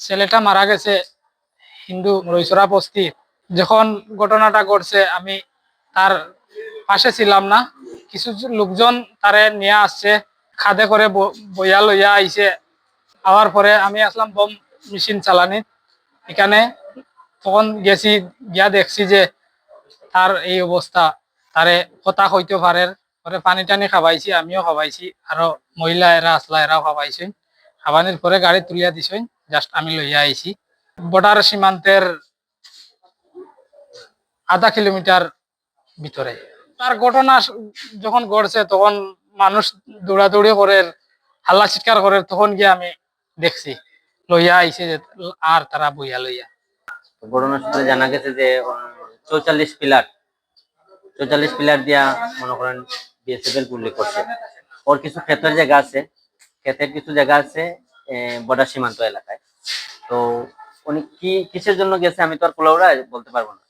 ছেলেটা মারা গেছে হিন্দু রইসরা বস্তি যখন ঘটনাটা ঘটছে, আমি তার পাশে ছিলাম না। কিছু লোকজন তারে নিয়ে আসছে, খাদে করে বইয়া লইয়া আইছে। আওয়ার পরে আমি আসলাম বম মেশিন চালানি। এখানে তখন গেছি, গিয়া দেখছি যে তার এই অবস্থা। তারে কথা হইতে পারে, পরে পানি টানি খাবাইছি আমিও খাবাইছি আরও মহিলা এরা আসলা এরাও খাবাইছি খাবানির পরে গাড়ি তুলিয়া দিছই জাস্ট আমি লইয়া আইছি। বর্ডার সীমান্তের আধা কিলোমিটার ভিতরে। তার ঘটনা যখন ঘটছে, তখন মানুষ দৌড়াদৌড়ি করে, হাল্লা চিৎকার করে, তখন গিয়ে আমি দেখছি, লইয়া আইছে যে আর তারা বইয়া লইয়া। তো ঘটনার সূত্রে জানা গেছে যে চৌচল্লিশ পিলার চৌচল্লিশ পিলার দিয়া মনে করেন বিএসএফ এর উল্লেখ করছে। ওর কিছু ক্ষেতের জায়গা আছে। ক্ষেতের কিছু জায়গা আছে বর্ডার সীমান্ত এলাকায়। তো উনি কি, কিসের জন্য গেছে আমি তো আর পোলাওরা বলতে পারব না।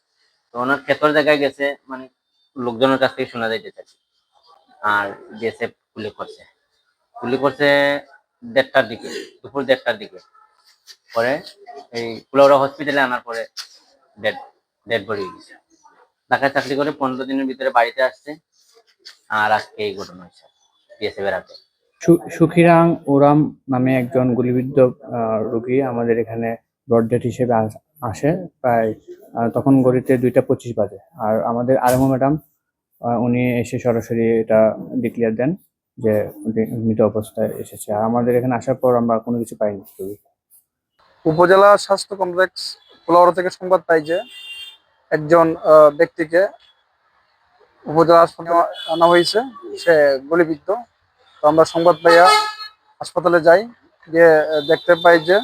তো ওনার ক্ষেতর জায়গায় গেছে মানে লোকজনের কাছ থেকে শোনা যাইতে আর বিএসএফ গুলি করছে। গুলি করছে দেড়টার দিকে, দুপুর দেড়টার দিকে। পরে এই কুলাউড়া হসপিটালে আনার পরে ডেড ডেড বডি গেছে। ঢাকায় চাকরি করে পনেরো দিনের ভিতরে বাড়িতে আসছে। আর আজকে এই ঘটনা হয়েছে বিএসএফ এর হাতে। সু- সুখিরাং ওরাম নামে একজন গুলিবিদ্ধ রোগী আমাদের এখানে ব্লড ডেট হিসেবে আস- প্রায় তখন গড়িতে দুইটা পঁচিশ বাজে। আর আমাদের আরমো ম্যাডাম উনি এসে সরাসরি এটা ডিক্লেয়ার দেন যে মৃত অবস্থায় এসেছে। আর আমাদের এখানে আসার পর আমরা কোনো কিছু পাইনি। উপজেলা স্বাস্থ্য কমপ্লেক্স কুলাউড়া থেকে সংবাদ পাই যে একজন ব্যক্তিকে উপজেলা আনা হয়েছে। সে গুলিবিদ্ধ। তো আমরা সংবাদ পাইয়া হাসপাতালে যাই, গিয়ে দেখতে পাই যে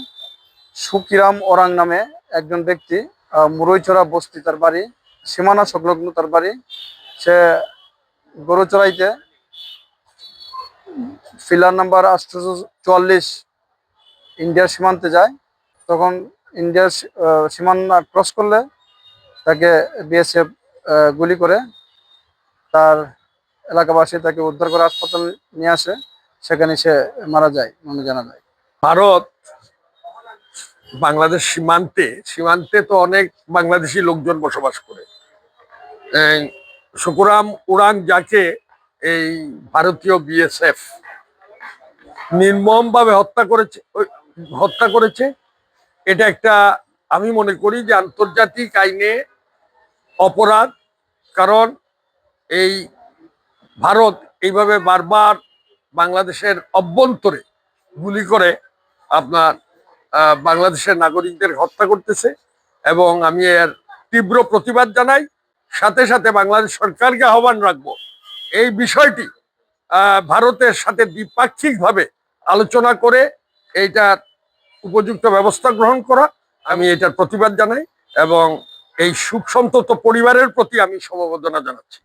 সুকিরাম ওরাং নামে একজন ব্যক্তি মুরইচড়া বস্তি তার বাড়ি, সীমানা সংলগ্ন তার বাড়ি। সে গরু চড়াইতে ফিলার নাম্বার আটশোশো চুয়াল্লিশ ইন্ডিয়ার সীমান্তে যায়। তখন ইন্ডিয়ার সীমানা ক্রস করলে তাকে বিএসএফ গুলি করে তার এলাকাবাসী তাকে উদ্ধার করে হাসপাতাল নিয়ে আসে, সেখানে সে মারা যায় মনে জানা যায়। ভারত বাংলাদেশ সীমান্তে সীমান্তে তো অনেক বাংলাদেশি লোকজন বসবাস করে। এই সুকুরাম উড়ান যাকে এই ভারতীয় বিএসএফ নির্মম ভাবে হত্যা করেছে হত্যা করেছে, এটা একটা আমি মনে করি যে আন্তর্জাতিক আইনে অপরাধ, কারণ এই ভারত এইভাবে বারবার বাংলাদেশের অভ্যন্তরে গুলি করে আপনার বাংলাদেশের নাগরিকদের হত্যা করতেছে এবং আমি এর তীব্র প্রতিবাদ জানাই। সাথে সাথে বাংলাদেশ সরকারকে আহ্বান রাখব। এই বিষয়টি ভারতের সাথে দ্বিপাক্ষিকভাবে আলোচনা করে এইটার উপযুক্ত ব্যবস্থা গ্রহণ করা আমি এটার প্রতিবাদ জানাই এবং এই সুখ সন্তত পরিবারের প্রতি আমি সমবেদনা জানাচ্ছি।